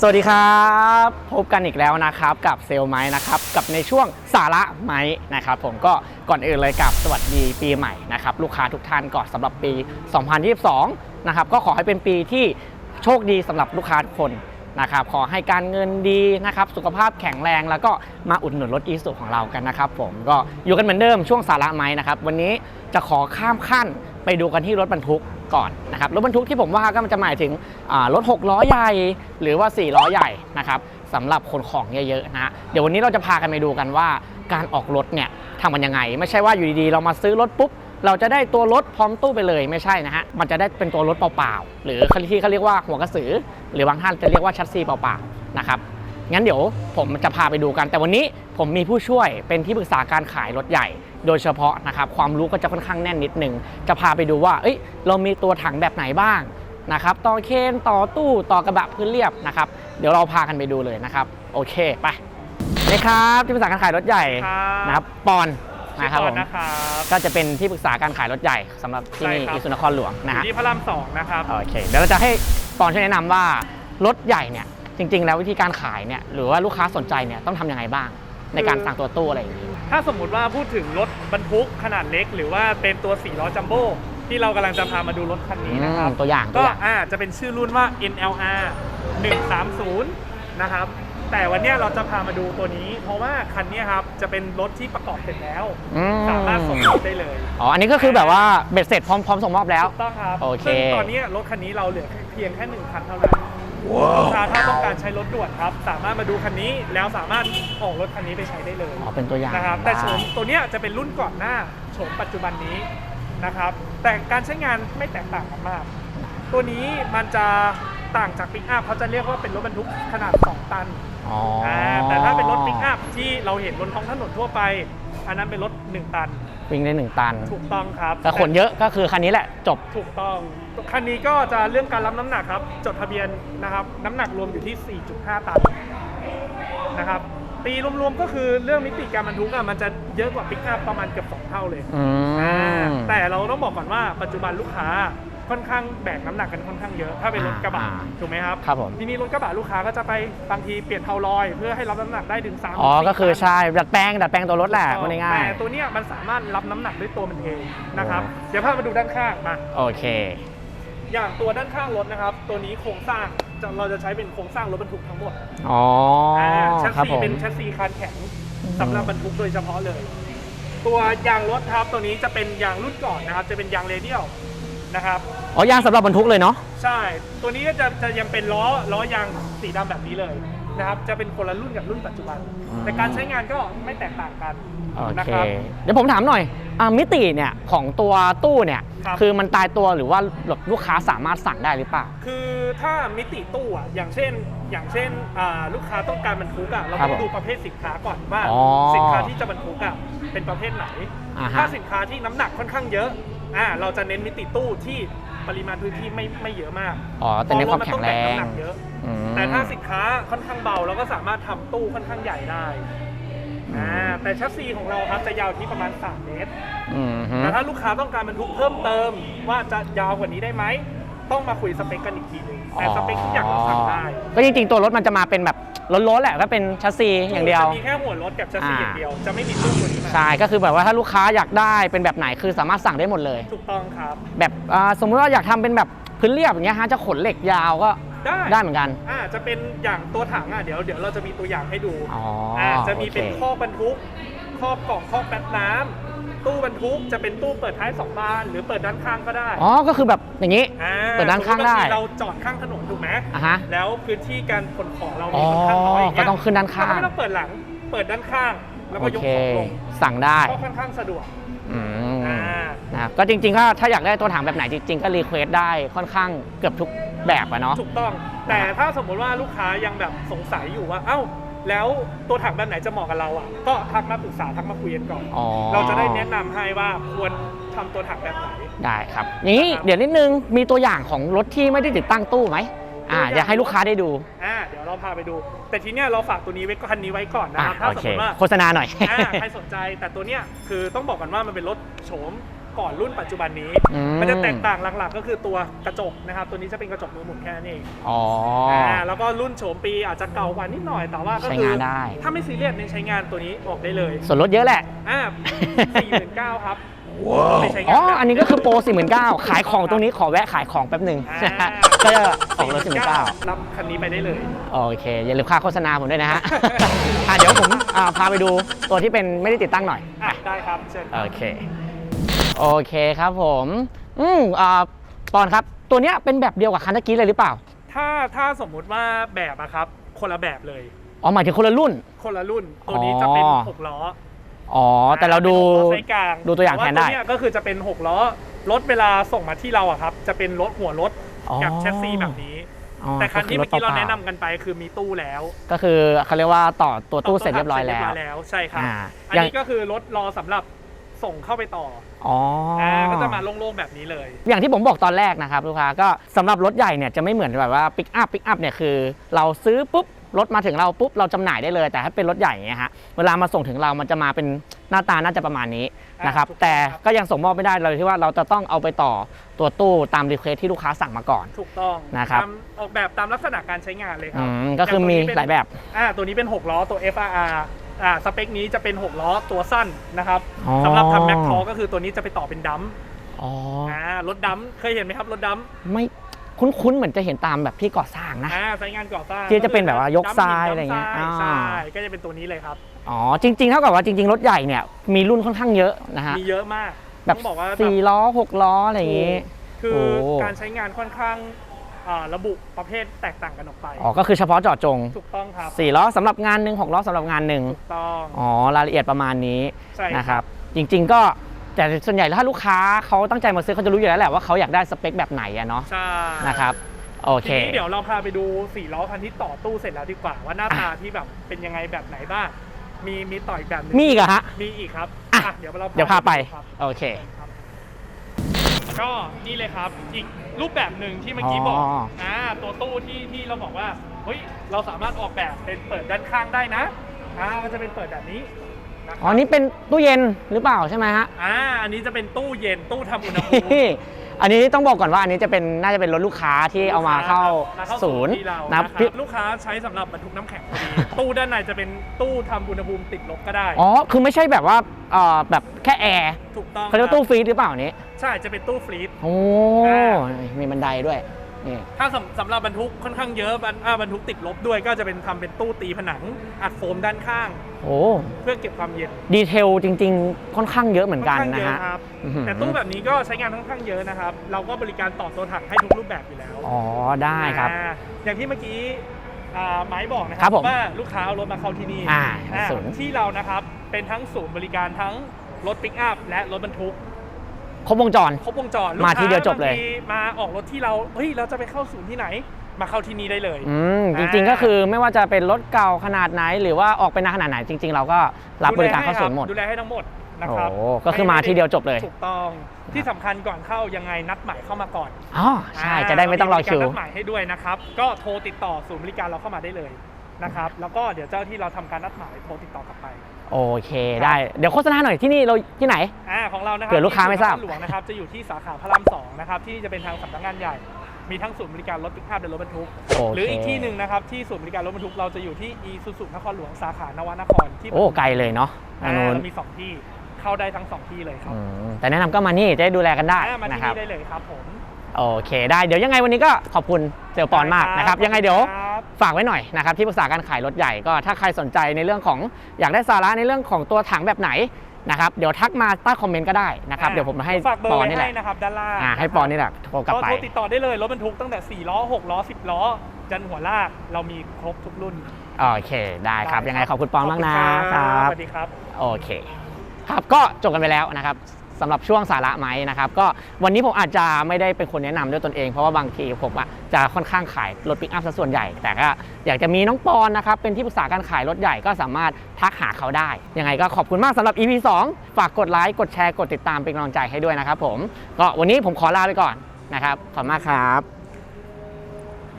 สวัสดีครับ พบกันอีกแล้วนะครับกับเซลไม้นะครับกับในช่วงสาระไม้นะครับ ผมก็ก่อนอื่นเลยกับสวัสดีปีใหม่นะครับลูกค้าทุกท่านก่อนสำหรับปี 2022 นะครับก็ขอให้เป็นปีที่โชคดีสำหรับลูกค้าทุกคนนะครับขอให้การเงินดีนะครับสุขภาพแข็งแรงแล้วก็มาอุดหนุนรถอีสุของเรากันนะครับ ผมก็อยู่กันเหมือนเดิมช่วงสาระไม้นะครับวันนี้จะขอข้ามขั้น ไปดูกันที่รถบรรทุกก่อนนะครับรถบรรทุกที่ผมว่าก็มันจะหมายถึงรถ6ล้อใหญ่หรือว่า 4 ล้อใหญ่นะครับสำหรับขนของเยอะๆนะฮะเดี๋ยววันนี้เราจะพากันไปดูกันว่าการออกรถเนี่ยทำมันยังไง ไม่ใช่ว่าอยู่ดีๆ เรามาซื้อรถปุ๊บ เราจะได้ตัวรถพร้อมตู้ไปเลยไม่ใช่นะฮะมันจะได้เป็นตัวรถเปล่าๆ หรือที่เขาเรียกว่าหัวกระสือ หรือบางท่านจะเรียกว่าชัดซีเปล่าๆนะครับงั้นเดี๋ยวผมจะพาไปดูกันแต่วันนี้ ผมมีผู้ช่วยเป็นที่ปรึกษาการขายรถใหญ่ โดยเฉพาะนะครับความรู้ก็จะค่อนข้างแน่นนิดนึงจะพาไปดูว่าเอ้ยเรามีตัวถังแบบไหนบ้างนะครับต่อเคนต่อตู้ต่อกระบะพื้นเรียบนะครับเดี๋ยวเราพากันไปดูเลยนะครับ โอเคไปนี่ครับที่ปรึกษาการขายรถใหญ่ครับนะครับปอนชื่นะอครับปผอนมนะครับก็จะเป็นที่ปรึกษาการขายรถใหญ่สำหรับที่นี่ใช่ครับอิสุนครหลวงอนะยู่ฮะที่พระรามสองนะครับโอเคเดี๋ยวเราจะให้ปอนช่วยแนะนำว่ารถใหญ่เนี่ยจริง ๆ แล้ววิธีการขายเนี่ยหรือว่าลูกค้าสนใจเนี่ยต้องทำยังไงบ้าง ในการสั่งตัวตู้อะไรอย่างนี้ ถ้าสมมุติว่าพูดถึงรถบรรทุกขนาดเล็ก หรือว่าเป็นตัว4ล้อจัมโบ้ที่เรากำลังจะพามาดูรถคันนี้นะครับอืมตัวอย่างตัก็วอย่าง อ่าจะเป็นชื่อรุ่นว่า NLR 130 นะครับ แต่วันเนี้ยเราจะพามาดูตัวนี้ เพราะว่าคันเนี้ยครับจะเป็นรถที่ประกอบเสร็จแล้ว อืมสามารถส่งมอบได้เลยอ๋ออันนี้ก็คือแบบว่าเบ็ดเสร็จพร้อมพร้อมส่งมอบแล้ว ถูกต้องครับโอเค ซึ่งตอนเนี้ยรถคันนี้เราเหลือเพียงแค่หนึ่งคันเท่านั้น ลูกค้าถ้าต้องการใช้รถด่วนครับ สามารถมาดูคันนี้แล้วสามารถออกรถคันนี้ไปใช้ได้เลยอ๋อเป็นตัวอย่างนะครับ แต่โฉมได้ตัวเนี้ยจะเป็นรุ่นก่อนหน้าโฉมปัจจุบันนี้นะครับ แต่การใช้งานไม่แตกต่างกันมาก ตัวนี้มันจะต่างจากปิกอัพเขาจะเรียกว่าเป็นรถบรรทุกขนาด 2 ตันอ๋อออ่าแต่ถ้าเป็นรถปิกอัพที่เราเห็นบนท้องถนนทั่วไป อันนั้นเป็นรถ 1 ตัน วิ่งได้หนึ่งตัน ถูกต้องครับแต่ขนเยอะก็คือคันนี้แหละจบ ถูกต้อง คันนี้ก็จะเรื่องการรับน้ำหนักครับ จดทะเบียนนะครับ น้ำหนักรวมอยู่ที่ 4.5 ตันนะครับ ตีรวมๆก็คือเรื่องมิติการบรรทุกอะมันจะเยอะกว่าปิกอัพประมาณเกือบสองเท่าเลย อืมแต่เราต้องบอกก่อนว่าปัจจุบันลูกค้า ค่อนข้างแบกน้ำหนักกันค่อนข้างเยอะ ถ้าเป็นรถกระบะอ่า ถูกไหมครับ ครับผม ทีนี้รถกระบะลูกค้าก็จะไปบางทีเปลี่ยนเทาลอย เพื่อให้รับน้ำหนักได้ถึง3ามอ๋อ ก็คือใช่ ดัดแปลง ดัดแปลงตัวรถแหละพูดง่าย แต่ตัวเนี้ยมันสามารถรับน้ำหนักด้วยตัวมันเองนะครับเดี๋ยวพามาดูด้านข้างมา ๆ โอเค อย่างตัวด้านข้างรถนะครับ ตัวนี้โครงสร้างจะเราจะใช้เป็นโครงสร้างรถบรรทุกทั้งหมดอ๋ออ่าแชสครับซีผม เป็นแชสซีคานแข็งอืม สำหรับบรรทุกโดยเฉพาะเลย ตัวยางรถครับตัวนี้จะเป็นยางรุ่นก่อนนะครับ จะเป็นยางเรเดียล นะครับ อ๋อยางสำหรับบรรทุกเลยเนาะ ใช่ ตัวนี้ก็จะจะยังเป็นล้อล้อยางสีดำแบบนี้เลยนะครับ จะเป็นคนละรุ่นกับรุ่นปัจจุบัน อืม แต่การใช้งานก็ไม่แตกต่างกันโอนะเค ครับ เดี๋ยวผมถามหน่อยอ่ามิติเนี่ยของตัวตู้เนี่ยครับคือมันตายตัวหรือว่าลูกค้าสามารถสั่งได้หรือเปล่า คือถ้ามิติตู้อะอย่างเช่น อย่างเช่นอ่าลูกค้าต้องการบรรทุกอะเราครับต้องผมดูประเภทสินค้าก่อนว่า อ๋อสินค้าที่จะบรรทุกอะเป็นประเภทไหน อ่าฮะถ้าสินค้าที่น้ำหนักค่อนข้างเยอะ อ่าเราจะเน้นมิติตู้ที่ปริมาณพื้นที่ไม่ไม่เยอะมากอ๋อแต่ในความแข็งแรเพะงถมันต้องแบกน้ำหนักเยอะ อืมแต่ถ้าสินค้าค่อนข้างเบาเราก็สามารถทำตู้ค่อนข้างใหญ่ได้อ่าแต่ชัสซีของเราครับจะยาวที่ประมาณ3เมตร อืมฮึแต่ถ้าลูกค้าต้องการบรรทุกเพิ่มเติมว่าจะยาวกว่านี้ได้ไหม ต้องมาคุยสเปคกันอีกทีหนึงแต่สเปคทุกอย่างเราสั่งได้ก็จริงๆตัวรถมันจะมาเป็นแบบล้นๆแหละก็เป็นชัสซีอย่างเดียว จะมีแค่หัวรถกับชัสซีอ่าอย่างเดียว จะไม่มีตู้ตัวนี้มาใช่ก็คือแบบว่าถ้าลูกค้าอยากได้เป็นแบบไหนคือสามารถสั่งได้หมดเลย ถูกต้องครับ แบบอ่าสมมุติว่าอยากทำเป็นแบบพื้นเรียบอย่างเงี้ยฮะจะขนเหล็กยาวก็ได้ ได้เหมือนกัน อ่าจะเป็นอย่างตัวถังอะเดี๋ยวเดี๋ยวเราจะมีตัวอย่างให้ดูอ๋ออ่าจะมีเป็นโอเค ข้อบรรทุกครอบกล่องครอบแป๊บน้ำ ตู้บรรทุกจะเป็นตู้เปิดท้ายสองบาน หรือเปิดด้านข้างก็ได้อ๋อก็คือแบบอย่างนี้าเปิดด้านข้างได้ สมมุติบทีเราจอดข้างถนนถูกไหมอะฮะแล้วพื้นที่การขนของเราอ๋มีอค่อนข้างน้อยอย่างก็เงี้ยต้องขึ้นด้านข้างเรไม่ต้องเปิดหลังเปิดด้านข้าง แล้วโอก็ยกเค ของลงสั่งได้ก็ค่อนข้างสะดวกอืมอ่านะครับก็จริงๆก็ถ้าอยากได้ตัวถังแบบไหนจริง ๆ ก็รีเควสได้ค่อนข้างเกือบทุกแบบอะเนาะ ถูกต้อง แต่ถ้าสมมุติว่าลูกค้ายังแบบสงสัยอยู่ว่าเอ้า แล้วตัวถังแบบไหนจะเหมาะกับเราอะก็ทักมาปรึกษาทักมาคุยกันก่อน อ๋อ เราจะได้แนะนำให้ว่าควรทำตัวถังแบบไหน ได้ครับอย่างนี้ครับเดี๋ยวนิดนึงมีตัวอย่างของรถที่ไม่ได้ติดตั้งตู้ไหมอ่าตัวอย่างอยากให้ลูกค้าได้ดูอ่าเดี๋ยวเราพาไปดู แต่ทีเนี้ยเราฝากตัวนี้ไว้คันนี้ไว้ก่อนนะอะครับถ้าโอสมเคมติว่าโฆษณาหน่อย อ่าใครสนใจแต่ตัวเนี้ยคือต้องบอกกันว่ามันเป็นรถโฉม ก่อนรุ่นปัจจุบันนี้ อืมันจะแตกต่างหลักๆ ก็คือตัวกระจกนะครับ ตัวนี้จะเป็นกระจกมือหมุนแค่นั้นเองอ๋อ อ่าแล้วก็รุ่นโฉมปีอาจจะเก่ากว่านิดหน่อยแต่ว่าก็ใช้คืงานได้ ถ้าไม่ซีเรียสในใช้งานตัวนี้ออกได้เลยส่วนลดเยอะแหละ อ่าสี่หมื่นเก้าครับไม่ใช้งานอ๋อแบบอันนี้ก็คือโปร 4 9 0 0 0 ขายของตรงนี้ขอแวะขายของแป๊บหนึ่งอ่าก็จะออกรถ4 9 0 0รับคันนี้ไปได้เลย โอเค อย่าลืมค่าโฆษณาผมด้วยนะฮะ อะเดี๋ยวผมอ่าพาไปดูตัวที่เป็นไม่ได้ติดตั้งหน่อย อะได้ครับเชิญครับ โอเค โอเคครับผม อืมอ่าปอนครับ ตัวเนี้ยเป็นแบบเดียวกับคันตะกี้เลยหรือเปล่า ถ้าถ้าสมมุติว่าแบบอะครับ คนละแบบเลย อ๋อหมายถึงคนละรุ่น คนละรุ่น ตัวนี้จะเป็นอ๋อ หกล้ออ๋อ แต่เราดูป็นหกล้อไซส์กลางดูตัวอย่างแทนได้ ต่ว่าตัวเนี้ยก็คือจะเป็นหกล้อรถเวลาส่งมาที่เราอะครับ จะเป็นรถหัวรถอ๋อกับแชสซีแบบนี้ อ๋อแต่คันที่เมื่อกี้เราปล่แนะนำกันไปคือมีตู้แล้วก็คือเขาเรียกว่าต่อตัวตู้เสร็จเรียบร้อยแล้วแล้วใช่ครับ อ่าอันอย่างนี้ก็คือรถรอสำหรับ ส่งเข้าไปต่ออ๋อออ่าก็จะมาโล่งๆแบบนี้เลย อย่างที่ผมบอกตอนแรกนะครับลูกค้าก็สำหรับรถใหญ่เนี่ยจะไม่เหมือนแบบว่าปิกอัพปิกอัพเนี่ยคือ เราซื้อปุ๊บรถมาถึงเราปุ๊บเราจำหน่ายได้เลย แต่ถ้าเป็นรถใหญ่อย่างเงี้ยฮะเวลามาส่งถึงเรามันจะมาเป็นหน้าตาน่าจะประมาณนี้นะครับอ่าถูกต้องแต่ครับก็ยังส่งมอบไม่ได้เลยที่ว่าเราจะต้องเอาไปต่อตัวตู้ตามรีเควสที่ลูกค้าสั่งมาก่อน ถูกต้องนะครับ ตามออกแบบตามลักษณะการใช้งานเลยคอืรับมก็คือมีย่งตัวนี้เป็นหลายแบบ อ่าตัวนี้เป็น 6 ล้อตัว FRR อ่าสเปคนี้จะเป็น 6 ล้อตัวสั้นนะครับอ๋อ สำหรับทำแม็กทอก็คือตัวนี้จะไปต่อเป็นดัมป์อ๋ออ่ารถดัมป์เคยเห็นไหมครับรถดัมป์ไม่คุ้นๆเหมือนจะเห็นตามแบบที่ก่อสร้างนะ อ่าใช้งานก่อสร้างที่จะเป็นแบบว่ายกทรายดัมป์หินอะไรเงี้ยดัมป์ทรอ่า ใช่ก็จะเป็นตัวนี้เลยครับ อ๋อจริง ๆ เท่ากับว่าจริง ๆ รถใหญ่เนี่ยมีรุ่นค่อนข้างเยอะนะฮะมีเยอะมากแบบต้องบอกว่าสี่ล้อหกล้ออะไรอย่างงี้ คือโอ้การใช้งานค่อนข้าง อ่าระบุประเภทแตกต่างกันออกไป อ๋อก็คือเฉพาะเจาะจงถูกต้องครับ4ล้อสำหรับงานหนึ่ง6ล้อสำหรับงานหนึ่งถูกต้องอ๋อรายละเอียดประมาณนี้ใช่นะครับจริงๆก็แต่ส่วนใหญ่ถ้าลูกค้าเขาตั้งใจมาซื้อเขาจะรู้อยู่แล้วแหละว่าเขาอยากได้สเปคแบบไหนอะเนาะใช่นะครับโอเคทีนี้เดี๋ยวเราพาไปดูสี่ล้อคันที่ต่อตู้เสร็จแล้วดีกว่าว่าหน้าตาที่แบบเป็นยังไงแบบไหนบ้างมีมีต่ออีกแบบหนึงมีอีกเหรอะฮะมีอีกครับอะอะเดี๋ยวเราเดี๋ยวพาไปครับโอเค ครับก็นี่เลยครับอีก รูปแบบหนึ่งที่เมื่อกี้บอกอ๋ออ่าตัวตู้ที่ที่เราบอกว่าเฮ้ยเราสามารถออกแบบเป็นเปิดด้านข้างได้นะอ่ามันจะเป็นเปิดแบบนี้นะคอ๋อรับนี่เป็นตู้เย็นหรือเปล่าใช่ไหมฮะ อ่าอันนี้จะเป็นตู้เย็นตู้ทำอุณหภูมิ อันนี้ต้องบอกก่อนว่าอันนี้จะเป็นน่าจะเป็นรถลูกค้าที่เอามาเข้ามาเข้าศูนย์ที่เรานะนะคครัรับบลูกค้าใช้สำหรับบรรทุกน้ำแข็งพอดีตู้ด้านในจะเป็นตู้ทำอุณหภูมิติดลบก็ได้ อ๋อคือไม่ใช่แบบว่าเอ่อแบบแค่แอร์ถูกต้องเขาเรียกว่าตู้ฟรีดหรือเปล่าอันนี้ ใช่จะเป็นตู้ฟรีซโอ้อ่ามีบันไดด้วย นี่ถ้าสำสำหรับบรรทุกค่อนข้างเยอะบรรอ่าบรรทุกติดลบด้วยก็จะเป็นทำเป็นตู้ตีผนังอัดโฟมด้านข้าง โอ้เพื่อเก็บความเย็นดีเทลจริง ๆ ค่อนข้างเยอะเหมือนกันค่ข้างนะเยฮะครับ อื้อหือแต่ตู้แบบนี้ก็ใช้งานค่อนข้างเยอะนะครับ เราก็บริการต่อตัวถังให้ทุกรูปแบบอยู่แล้วอ๋อได้ครับ อ่าอย่างที่เมื่อกี้อ่าไม้บอกนะคครัรับบผม ว่าลูกค้าเอารถมาเข้าที่นี่อ่าอ่าศูนย์ที่เรานะครับเป็นทั้งศูนย์บริการทั้งรถปิกอัพและรถบรรทุก ครบวงจร ครบวงจรมาที่เดียวจบเลยกค้าางทีมาออกรถที่เราเฮ้ยเราจะไปเข้าศูนย์ที่ไหน มาเข้าที่นี่ได้เลย อืมจริงๆก็คือไม่ว่าจะเป็นรถเก่าขนาดไหน หรือว่าออกไปนานขนาดไหนจริง ๆ เราก็รับบริการเข้าศูนย์หมด ดูแลให้ทั้งหมดนะโอ้ครับก็คือมาที่เดียวจบเลย ถูกต้องที่สำคัญก่อนเข้ายังไงนัดหมายเข้ามาก่อนอ๋อใช่จะได้ไม่ต้องรอคิวเามีบกานัดหมายให้ด้วยนะครับ ก็โทรติดต่อศูนย์บริการเราเข้ามาได้เลย นะครับ แล้วก็เดี๋ยวเจ้าที่เราทำการนัดหมายโทรติดต่อกลับไปโอเคได้ เดี๋ยวโฆษณาหน่อยที่นี่เราที่ไหน อ่าของเรานะครัเผื่อลูกค้าไม่ทราบ ที่ศูนย์นคหลวงนะครับจะอยู่ที่สาขาพระรามสองนะครับที่นี่จะเป็นทางสำนักงานใหญ่ มีทั้งศูนย์บริการรถปิกอัพและรถบรรทุกโอเคหรืออีกที่หนึ่งนะครับที่ศูนย์บริการรถบรรทุกเราจะอยู่ที่อีซูซูนครหลวงสาขานวนครที่โอ้ไกลเลยเนาะอัอ่านนู้นเรามีสองที่เข้าได้ทั้งสองที่เลยครับอืมแต่แนะนำก็มานี่จะได้ดูแลกันได้อ่ามาที่นะครับนี่ได้เลยครับผม โอเคได้เดี๋ยวยังไงวันนี้ก็ขอบคุณเซลลปอนมากนะครับ ยังไงเดี๋ยวครับ ฝากไว้หน่อยนะครับที่ปรึกษาการขายรถใหญ่ก็ถ้าใครสนใจในเรื่องของอยากได้สาระในเรื่องของตัวถังแบบไหนนะครับเดี๋ยวทักมาใต้คอมเมนต์ก็ได้นะครับอ่าเดี๋ยวผมให้ฝากเบอปร์อนไว้นี่แหให้ละนะครับด้านล่างอ่าให้ปอนนี่แหละโทรกลับก็ไป โทรติดต่อได้เลยรถบรรทุกตั้งแต่4ล้อ6ล้อ10ล้อ จันหัวลากเรามีครบทุกรุ่นโอเค ได้ครับ ยังไงขอบคุณปอนมากนะขอบณครัสบวัสดีครับ โอเค ครับก็จบกันไปแล้วนะครับ สำหรับช่วงสาระไหมนะครับก็วันนี้ผมอาจจะไม่ได้เป็นคนแนะนำด้วยตนเอง เพราะว่าบางทีผมอะจะค่อนข้างขายรถปิกอัพซะส่วนใหญ่ แต่ก็อยากจะมีน้องปอนนะครับเป็นที่ปรึกษาการขายรถใหญ่ก็สามารถทักหาเขาได้ ยังไงก็ขอบคุณมากสำหรับ EP 2 ฝากกดไลค์กดแชร์กดติดตามเป็นกำลังใจให้ด้วยนะครับผมก็วันนี้ผมขอลาไปก่อนนะครับขอบคุณมากครับ